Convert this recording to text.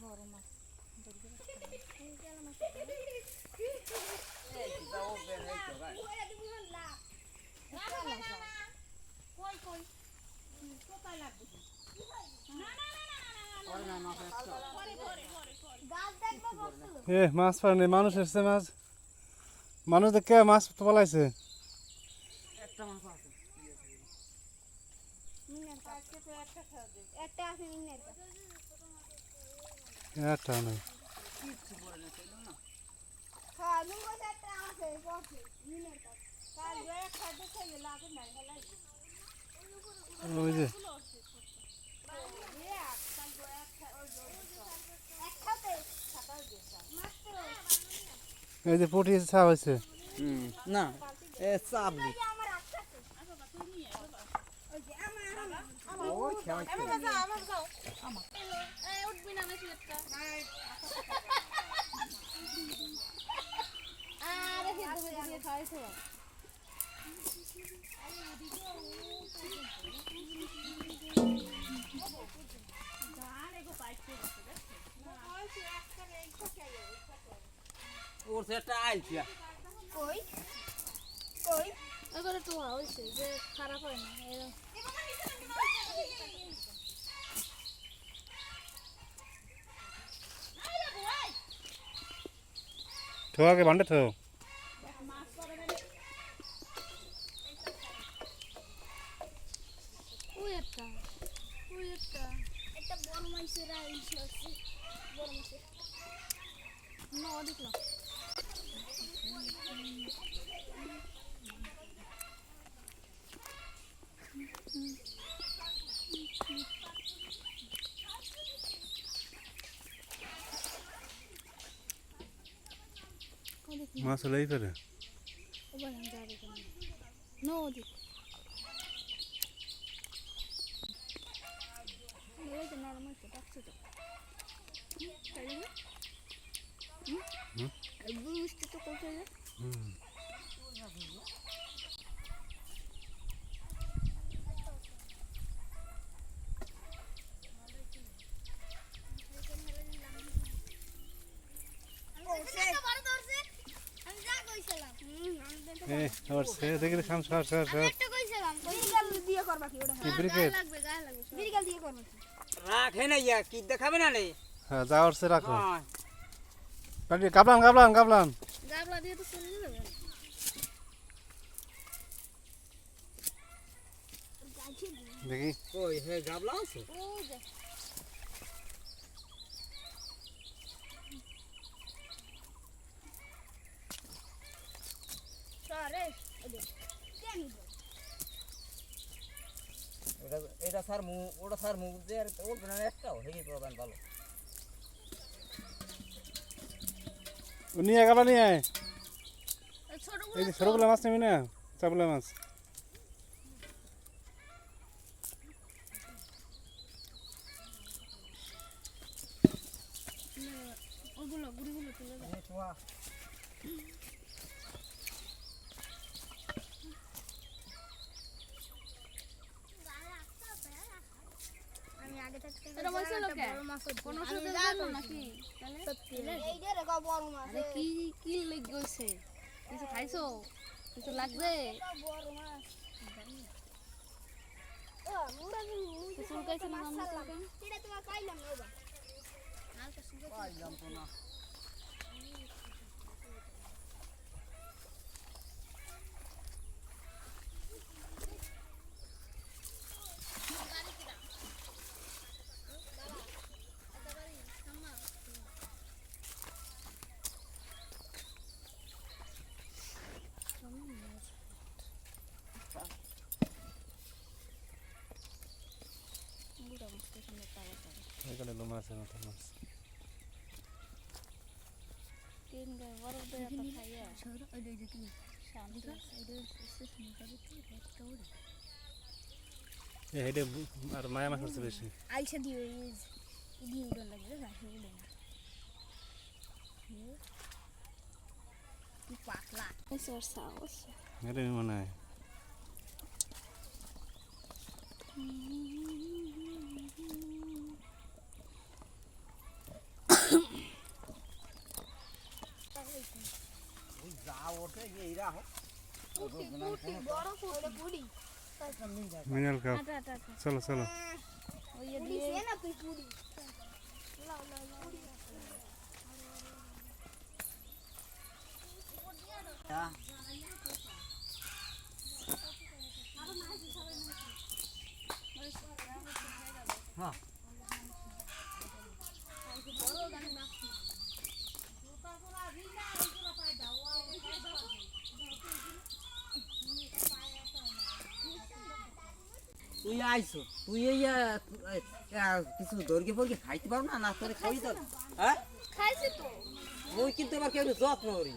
বড় মাছ এ মাছ পারে মানুষ এসছে মাছ। মানুষ দেখে মাছ পালাইছে একটা আছে। একটা আছে একটা এই যে পটি হয়েছে। হুম না এ চাবলি ও খেয়াল ওর সেটা আইছে। কই? কই? এবারে তো হয়েছে যে খারাপ হয় না এরকম থো আগে ভান্ডে থো। ওই একটা ওই একটা একটা বড় মাছের আইস আছে বড় মাছের না দেখলাম মাছ হলেই পারে ওবার আমি যাবে কেন না ওদিক ওই তো নরমাল তো ডাকছে তো। তাই না? হুম? বুঝতে তো করতে এ আবার সে দেখি খাম সর সর সর একটা কইছিলাম বিরিগাল দিয়ে করবা কি ওটা? কি ব্রিকেট লাগবে গায়ে লাগবে বিরিগাল দিয়ে করবা কি? রাখে না ইয়া কি দেখাবে না রে হ্যাঁ যা ওর সে রাখো। হ্যাঁ। কাটি কাবলান কাবলান কাবলান গাবলা দিয়ে তো চলে যাবে। দেখি। কই হে গাবলা আছে? ও যে সরে ওদে কেন এটা স্যার মু ওটা স্যার মু যে আর ওর না একটাও হেই প্রধান ভালো। নিয়ে কাবলা নিয়ে এই যে ছোটগুলো মাছ নেবি না? চাপলা মাছ। ওগুলো গুড়িগুলো তুলে দাও এই ছোয়া আমি আগে থাকতে এটা বলছিল কে? বড় মাছ কোনো আমি সাথে যা যাব কই- নাকি? সত্যি। এই যে রে বড় মাছ আরে কি কি লেগ গইছে কিছু খাইছো? কিছু লাগবে? বড় মাছ ও মুড়া মুড়া কিছু খাইছো না আমরা কাকে সেটা তোমার পাইলাম না ওবা পাইলাম তো না। এখানে লো মাছ মাছ দেয়া আর মায়া মাছ আছে বেশি আইসা দিয়ে ইদি উড়ন লাগবে পাতলা মনে হয় এই রাখো পুটি পুটি বড় পুটি পুটি মিনাল কাপ আটা আটা আটা চলো চলো ওই যে পুটি দিয়ে সে না তুই পুটি লাও লাও লাও হ্যাঁ তুই আইছো? তুই এই কিছু দর্গে ফর্গে খাইতে পারো না? না তোরে খাই তো হ্যাঁ? খাইছি তো। ওই কিন্তু আবার কেউ যত্ন করি